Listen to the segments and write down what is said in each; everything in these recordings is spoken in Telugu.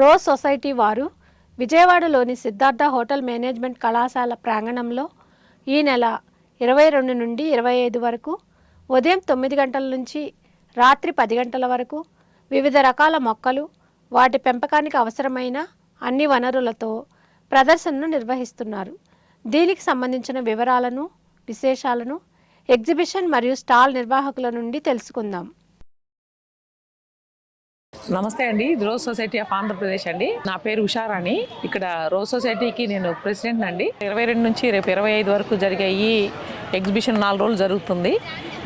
రోజ్ సొసైటీ వారు విజయవాడలోని సిద్ధార్థ హోటల్ మేనేజ్మెంట్ కళాశాల ప్రాంగణంలో ఈ నెల ఇరవై రెండు నుండి ఇరవై ఐదు వరకు ఉదయం తొమ్మిది గంటల నుంచి రాత్రి పది గంటల వరకు వివిధ రకాల మొక్కలు వాటి పెంపకానికి అవసరమైన అన్ని వనరులతో ప్రదర్శనను నిర్వహిస్తున్నారు. దీనికి సంబంధించిన వివరాలను విశేషాలను ఎగ్జిబిషన్ మరియు స్టాల్ నిర్వాహకుల నుండి తెలుసుకుందాం. నమస్తే అండి. ఇది రోజ్ సొసైటీ ఆఫ్ ఆంధ్రప్రదేశ్ అండి. నా పేరు ఉషారాణి. ఇక్కడ రోజ్ సొసైటీకి నేను ప్రెసిడెంట్ అండి. ఇరవై రెండు నుంచి రేపు ఇరవై ఐదు వరకు జరిగే ఈ ఎగ్జిబిషన్ నాలుగు రోజులు జరుగుతుంది.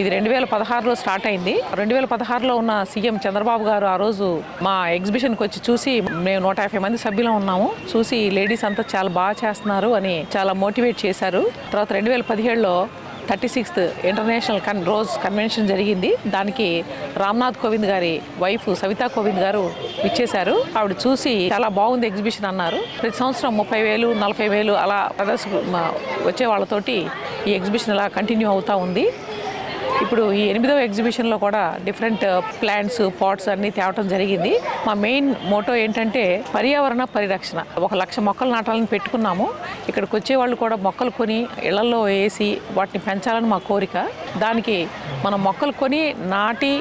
ఇది రెండు వేల పదహారులో స్టార్ట్ అయింది. రెండు వేల పదహారులో ఉన్న సీఎం చంద్రబాబు గారు ఆ రోజు మా ఎగ్జిబిషన్కి వచ్చి చూసి మేము నూట యాభై మంది సభ్యులం ఉన్నాము. చూసి లేడీస్ అంతా చాలా బాగా చేస్తున్నారు అని చాలా మోటివేట్ చేశారు. తర్వాత రెండు వేల పదిహేడులో థర్టీ సిక్స్త్ ఇంటర్నేషనల్ కన్ రోజ్ కన్వెన్షన్ జరిగింది. దానికి రామ్నాథ్ కోవింద్ గారి వైఫ్ సవితా కోవింద్ గారు ఇచ్చేశారు ఆవిడ చూసి చాలా బాగుంది ఎగ్జిబిషన్ అన్నారు. ప్రతి సంవత్సరం ముప్పై వేలు నలభై వేలు అలా ప్రదర్శ వచ్చే వాళ్ళతోటి ఈ ఎగ్జిబిషన్ అలా కంటిన్యూ అవుతూ ఉంది. ఇప్పుడు ఈ ఎనిమిదవ ఎగ్జిబిషన్లో కూడా డిఫరెంట్ uh, ప్లాంట్స్ పాట్స్ అన్నీ తేవటం జరిగింది. మా మెయిన్ మోటో ఏంటంటే పర్యావరణ పరిరక్షణ. ఒక లక్ష మొక్కలు నాటాలని పెట్టుకున్నాము. ఇక్కడికి వచ్చే వాళ్ళు కూడా మొక్కలు కొని ఇళ్ళలో వేసి వాటిని పెంచాలని మా కోరిక. దానికి మనం మొక్కలు కొని నాటి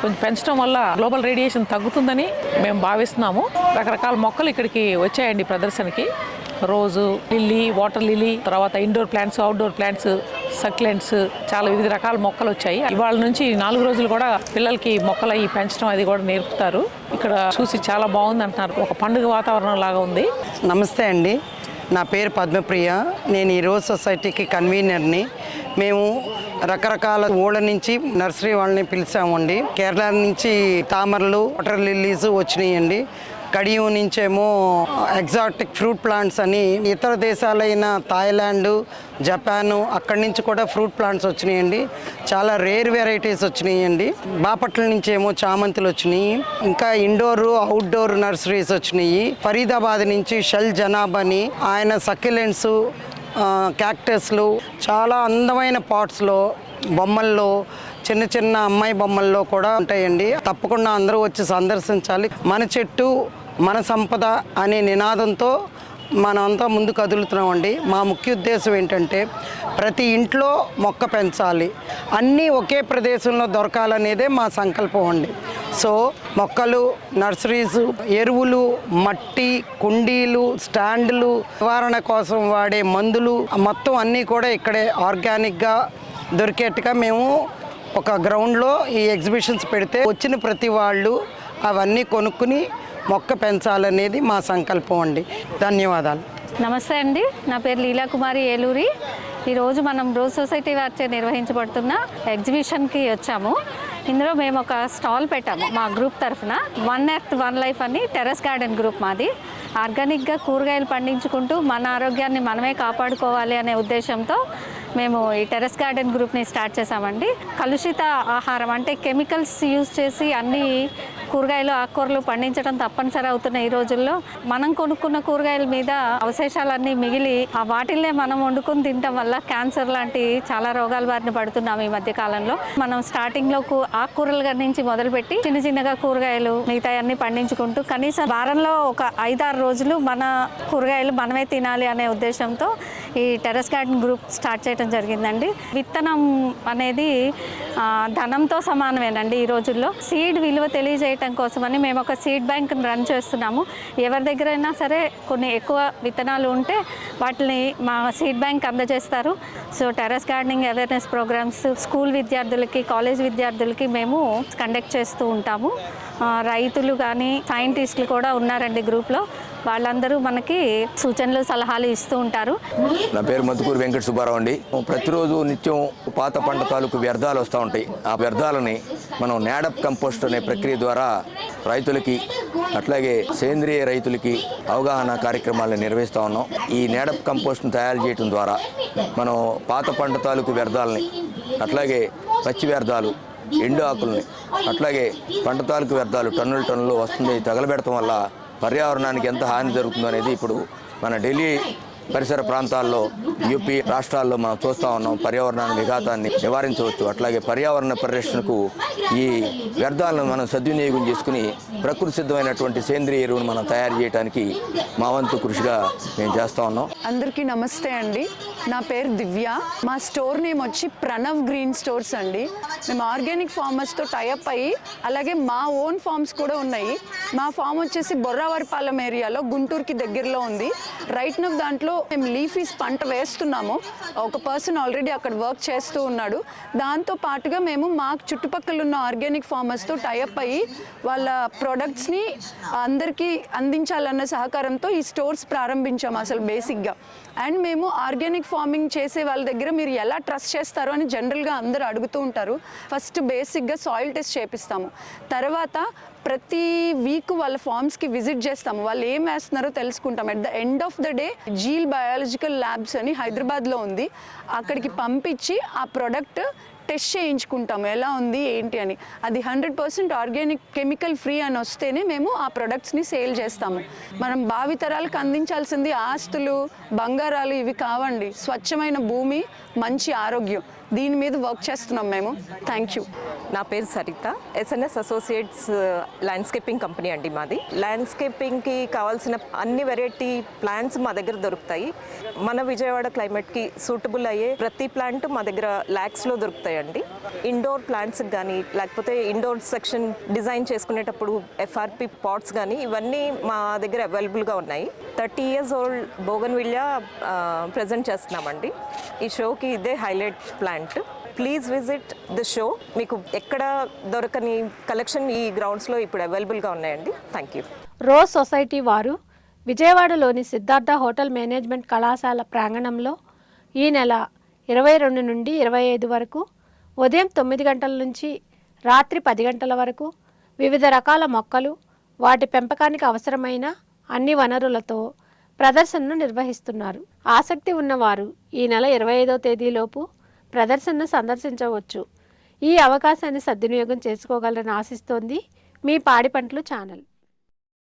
కొంచెం పెంచడం వల్ల గ్లోబల్ రేడియేషన్ తగ్గుతుందని మేము భావిస్తున్నాము. రకరకాల మొక్కలు ఇక్కడికి వచ్చాయండి ప్రదర్శనకి. రోజు లిల్లీ వాటర్ లిల్లీ తర్వాత indoor plants outdoor plants succulents చాలా వివిధ రకాల మొక్కలు వచ్చాయి. ఇవాళ నుంచి నాలుగు రోజులు కూడా పిల్లలకి మొక్కలు అవి పెంచడం అది కూడా నేర్పుతారు. ఇక్కడ చూసి చాలా బాగుంది అంటున్నారు. ఒక పండుగ వాతావరణం లాగా ఉంది. నమస్తే అండి. నా పేరు పద్మప్రియ. నేను ఈ రోజ్ సొసైటీకి కన్వీనర్ని. మేము రకరకాల ఊళ్ళ నుంచి నర్సరీ వాళ్ళని పిలిచామండి. కేరళ నుంచి తామరలు వాటర్ లిల్లీస్ వచ్చినాయండి. కడియం నుంచేమో ఎగ్జాటిక్ ఫ్రూట్ ప్లాంట్స్ అని ఇతర దేశాలైన థాయిలాండ్ జపాన్ అక్కడి నుంచి కూడా ఫ్రూట్ ప్లాంట్స్ వచ్చినాయండి. చాలా రేర్ వెరైటీస్ వచ్చినాయండి. బాపట్ల నుంచి ఏమో చామంతులు వచ్చినాయి. ఇంకా ఇండోర్ అవుట్డోర్ నర్సరీస్ వచ్చినాయి. ఫరీదాబాద్ నుంచి షెల్ అని ఆయన సక్యులెంట్స్ క్యాక్టస్లు చాలా అందమైన పాట్స్లో బొమ్మల్లో చిన్న చిన్న అమ్మాయి బొమ్మల్లో కూడా ఉంటాయండి. తప్పకుండా అందరూ వచ్చి సందర్శించాలి. మన చెట్టు మన సంపద అనే నినాదంతో మనమంతా ముందు కదులుతున్నామండి మా ముఖ్య ఉద్దేశం ఏంటంటే ప్రతి ఇంట్లో మొక్క పెంచాలి. అన్నీ ఒకే ప్రదేశంలో దొరకాలనేదే మా సంకల్పం అండి. సో మొక్కలు నర్సరీస్ ఎరువులు మట్టి కుండీలు స్టాండ్లు నివారణ కోసం వాడే మందులు మొత్తం అన్నీ కూడా ఇక్కడే ఆర్గానిక్గా దొరికేట్టుగా మేము ఒక గ్రౌండ్లో ఈ ఎగ్జిబిషన్స్ పెడితే వచ్చిన ప్రతి వాళ్ళు అవన్నీ కొనుక్కుని మొక్క పెంచాలనేది మా సంకల్పం అండి. ధన్యవాదాలు. నమస్తే అండి. నా పేరు లీలాకుమారి ఏలూరి. ఈరోజు మనం రోజ్ సొసైటీ వారిచే నిర్వహించబడుతున్న ఎగ్జిబిషన్కి వచ్చాము. ఇందులో మేము ఒక స్టాల్ పెట్టాము మా గ్రూప్ తరఫున. వన్ ఎర్త్ వన్ లైఫ్ అని టెర్రస్ గార్డెన్ గ్రూప్ మాది. ఆర్గానిక్గా కూరగాయలు పండించుకుంటూ మన ఆరోగ్యాన్ని మనమే కాపాడుకోవాలి అనే ఉద్దేశంతో మేము ఈ టెర్రస్ గార్డెన్ గ్రూప్ని స్టార్ట్ చేసామండి కలుషిత ఆహారం అంటే కెమికల్స్ యూజ్ చేసి అన్ని కూరగాయలు ఆకుకూరలు పండించడం తప్పనిసరి అవుతున్న ఈ రోజుల్లో. మనం కొనుక్కున్న కూరగాయల మీద అవశేషాలన్నీ మిగిలి ఆ వాటిల్నే మనం వండుకొని తినటం వల్ల క్యాన్సర్ లాంటి చాలా రోగాల బారిన పడుతున్నాం ఈ మధ్య కాలంలో. మనం స్టార్టింగ్లో కూ- ఆకుకూరల నుంచి మొదలుపెట్టి చిన్న చిన్నగా కూరగాయలు మిగతా అన్ని పండించుకుంటూ కనీసం వారంలో ఒక ఐదారు రోజులు మన కూరగాయలు మనమే తినాలి అనే ఉద్దేశంతో ఈ టెర్రస్ గార్డెన్ గ్రూప్ స్టార్ట్ చేయడం జరిగిందండి. విత్తనం అనేది ధనంతో సమానమేనండి ఈ రోజుల్లో. సీడ్ విలువ తెలియజేయటం కోసమని మేము ఒక సీడ్ బ్యాంక్ రన్ చేస్తున్నాము. ఎవరి దగ్గరైనా సరే కొన్ని ఎక్కువ విత్తనాలు ఉంటే వాటిని మా సీడ్ బ్యాంక్ అందజేస్తారు. So terrace gardening awareness programs school విద్యార్థులకి కాలేజ్ విద్యార్థులకి మేము కండక్ట్ చేస్తూ ఉంటాము. రైతులు కానీ సైంటిస్టులు కూడా ఉన్నారండి గ్రూప్లో. వాళ్ళందరూ మనకి సూచనలు సలహాలు ఇస్తూ ఉంటారు. నా పేరు మధుకూరు వెంకట సుబ్బారావు అండి. ప్రతిరోజు నిత్యం పాత పంట తాలూకు వ్యర్థాలు వస్తూ ఉంటాయి. ఆ వ్యర్థాలని మనం నాడప్ కంపోస్ట్ అనే ప్రక్రియ ద్వారా రైతులకి అట్లాగే సేంద్రియ రైతులకి అవగాహన కార్యక్రమాలను నిర్వహిస్తూ ఉన్నాం. ఈ నేడప్ కంపోస్ట్ను తయారు చేయడం ద్వారా మనం పాత పంట తాలూకు వ్యర్థాలని అట్లాగే పచ్చి వ్యర్థాలు ఎండు ఆకుల్ని అట్లాగే పంట తాలూకు వ్యర్థాలు టన్నుల టన్నులు వస్తుంది తగలబెడటం వల్ల పర్యావరణానికి ఎంత హాని జరుగుతుందో అనేది ఇప్పుడు మన ఢిల్లీ పరిసర ప్రాంతాల్లో యూపీ రాష్ట్రాల్లో మనం చూస్తూ ఉన్నాం. పర్యావరణాన్ని విఘాతాన్ని నివారించవచ్చు. అట్లాగే పర్యావరణ పరిరక్షణకు ఈ వ్యర్థాలను మనం సద్వినియోగం చేసుకుని ప్రకృతి సిద్ధమైనటువంటి సేంద్రియ ఎరువును మనం తయారు చేయడానికి మా వంతు కృషిగా మేము చేస్తూ ఉన్నాం. అందరికీ నమస్తే అండి. నా పేరు దివ్య. మా స్టోర్ నేమ్ వచ్చి ప్రణవ్ గ్రీన్ స్టోర్స్ అండి. మేము ఆర్గానిక్ ఫార్మర్స్తో టైఅప్ అయ్యి అలాగే మా ఓన్ ఫార్మ్స్ కూడా ఉన్నాయి. మా ఫామ్ వచ్చేసి బొర్రావరిపాలెం ఏరియాలో గుంటూరుకి దగ్గరలో ఉంది. రైట్ నవ్ దాంట్లో మేము లీఫీస్ పంట వేస్తున్నాము. ఒక పర్సన్ ఆల్రెడీ అక్కడ వర్క్ చేస్తూ ఉన్నాడు. దాంతో పాటుగా మేము మా చుట్టుపక్కల ఉన్న ఆర్గానిక్ ఫార్మర్స్తో టైఅప్ అయ్యి వాళ్ళ ప్రోడక్ట్స్ని అందరికీ అందించాలన్న సహకారంతో ఈ స్టోర్స్ ప్రారంభించాము అసలు బేసిక్గా అండ్ మేము ఆర్గానిక్ ఫార్మింగ్ చేసే వాళ్ళ దగ్గర మీరు ఎలా ట్రస్ట్ చేస్తారు అని జనరల్గా అందరూ అడుగుతూ ఉంటారు. ఫస్ట్ బేసిక్గా సాయిల్ టెస్ట్ చేపిస్తాము. తర్వాత ప్రతి వీక్ వాళ్ళ ఫార్మ్స్కి విజిట్ చేస్తాము. వాళ్ళు ఏం వేస్తున్నారో తెలుసుకుంటాం. At the end of the day Zeal biological labs అని హైదరాబాద్లో ఉంది. అక్కడికి పంపించి ఆ ప్రొడక్ట్ టెస్ట్ చేయించుకుంటాము. ఎలా ఉంది ఏంటి అని. అది hundred percent organic chemical free అని వస్తేనే మేము ఆ ప్రొడక్ట్స్ని సేల్ చేస్తాము. మనం భావితరాలకు అందించాల్సింది ఆస్తులు బంగారాలు ఇవి కావండి. స్వచ్ఛమైన భూమి మంచి ఆరోగ్యం. దీని మీద వర్క్ చేస్తున్నాం మేము. థ్యాంక్ యూ నా పేరు Saritha. SNS associates landscaping company అండి మాది. ల్యాండ్స్కేపింగ్కి కావాల్సిన అన్ని వెరైటీ ప్లాంట్స్ మా దగ్గర దొరుకుతాయి. మన విజయవాడ క్లైమేట్కి సూటబుల్ అయ్యే ప్రతి ప్లాంట్ మా దగ్గర ల్యాక్స్లో దొరుకుతాయండి. ఇండోర్ ప్లాంట్స్ కానీ లేకపోతే ఇండోర్ సెక్షన్ డిజైన్ చేసుకునేటప్పుడు ఎఫ్ఆర్పి పాట్స్ కానీ ఇవన్నీ మా దగ్గర అవైలబుల్గా ఉన్నాయి. Thirty years old bougainvillea present చేస్తున్నామండి. ఈ షోకి ఇదే highlight plant please visit the show మీకు ఎక్కడ దొరకని కలెక్షన్ ఈ గ్రౌండ్స్లో ఇప్పుడు అవైలబుల్గా ఉన్నాయండి. థ్యాంక్ యూ రోజ్ సొసైటీ వారు విజయవాడలోని సిద్ధార్థ హోటల్ మేనేజ్మెంట్ కళాశాల ప్రాంగణంలో ఈ నెల ఇరవై రెండు నుండి ఇరవై ఐదు వరకు ఉదయం తొమ్మిది గంటల నుంచి రాత్రి పది గంటల వరకు వివిధ రకాల మొక్కలు వాటి పెంపకానికి అవసరమైన అన్ని వనరులతో ప్రదర్శనను నిర్వహిస్తున్నారు. ఆసక్తి ఉన్నవారు ఈ నెల ఇరవై ఐదో తేదీలోపు ప్రదర్శనను సందర్శించవచ్చు. ఈ అవకాశాన్ని సద్వినియోగం చేసుకోగలరని ఆశిస్తోంది మీ పాడి పంటలు ఛానల్.